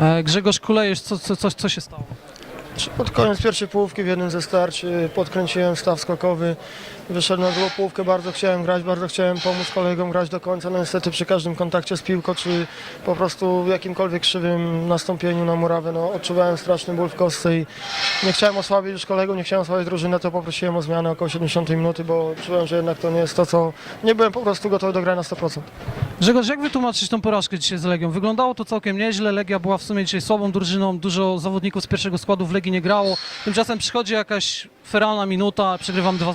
E, Grzegorz Kulejesz, co, co, co, co się stało? Pod koniec pierwszej połówki w jednym ze starć y, podkręciłem staw skokowy, wyszedłem na drugą połówkę, bardzo chciałem grać, bardzo chciałem pomóc kolegom grać do końca, no niestety przy każdym kontakcie z piłką, czy po prostu w jakimkolwiek krzywym nastąpieniu na murawę, no odczuwałem straszny ból w kostce i nie chciałem osłabić już kolegów, nie chciałem osłabić drużynę, to poprosiłem o zmianę około 70 minuty, bo czułem, że jednak to nie jest to, co... Nie byłem po prostu gotowy do gry na 100%. Grzegorz, jak wytłumaczyć tą porażkę dzisiaj z Legią? Wyglądało to całkiem nieźle, Legia była w sumie dzisiaj słabą drużyną, dużo zawodników z pierwszego składu w Legii nie grało, tymczasem przychodzi jakaś feralna minuta, przegrywam 2-0.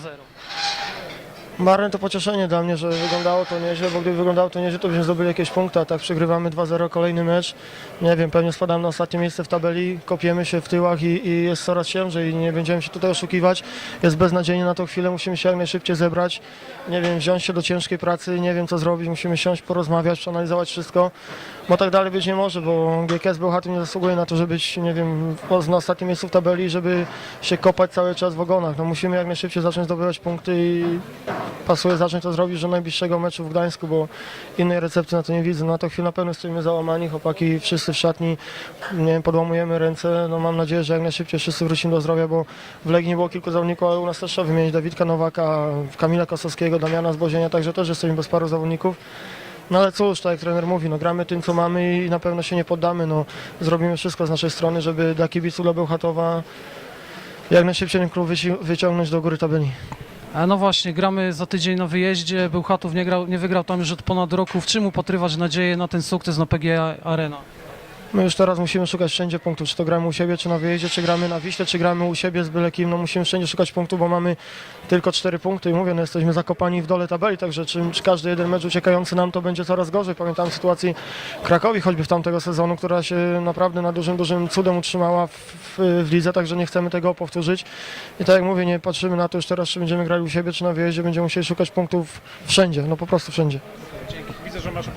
Marne to pocieszenie dla mnie, że wyglądało to nieźle, bo gdyby wyglądało to nieźle, to byśmy zdobyli jakieś punkty, a tak przegrywamy 2-0 kolejny mecz. Nie wiem, pewnie spadamy na ostatnie miejsce w tabeli, kopiemy się w tyłach i, i jest coraz ciężej i nie będziemy się tutaj oszukiwać. Jest beznadziejnie na tą chwilę, musimy się jak najszybciej zebrać. Nie wiem, wziąć się do ciężkiej pracy, nie wiem co zrobić, musimy siąść, porozmawiać, przeanalizować wszystko, bo tak dalej być nie może, bo GKS Bełchatów nie zasługuje na to, żeby być, nie wiem, na ostatnim miejscu w tabeli, żeby się kopać cały czas w ogonach. No musimy jak najszybciej zacząć zdobywać punkty i pasuje zacząć to zrobić do najbliższego meczu w Gdańsku, bo innej recepty na to nie widzę. No, Na tą chwilę na pewno stoimy załamani, chłopaki wszyscy w szatni, nie wiem, podłamujemy ręce. No, mam nadzieję, że jak najszybciej wszyscy wrócimy do zdrowia, bo w Legii nie było kilku zawodników, ale u nas też trzeba wymienić Dawidka Nowaka, Kamila Kosowskiego, Damiana Zbozienia, także też jesteśmy bez paru zawodników. No ale cóż, tak jak trener mówi, no gramy tym co mamy i na pewno się nie poddamy. No, zrobimy wszystko z naszej strony, żeby dla kibiców dla Bełchatowa jak najszybciej ten klub wyci- wyciągnąć do góry tabeli. No właśnie, gramy za tydzień na wyjeździe, Bełchatów nie, grał, nie wygrał tam już od ponad roku. W czym upatrywać nadzieję na ten sukces na PGA Arena? My już teraz musimy szukać wszędzie punktów, czy to gramy u siebie, czy na wyjeździe, czy gramy na Wiśle, czy gramy u siebie z byle kim, no musimy wszędzie szukać punktów, bo mamy tylko cztery punkty i mówię, no jesteśmy zakopani w dole tabeli, także czym czy każdy jeden mecz uciekający nam to będzie coraz gorzej. Pamiętam sytuacji Krakowi choćby w tamtego sezonu, która się naprawdę na dużym, dużym cudem utrzymała w, w, w lidze, także nie chcemy tego powtórzyć. I tak jak mówię, nie patrzymy na to już teraz, czy będziemy grali u siebie, czy na wyjeździe, będziemy musieli szukać punktów wszędzie, no po prostu wszędzie. Widzę, że masz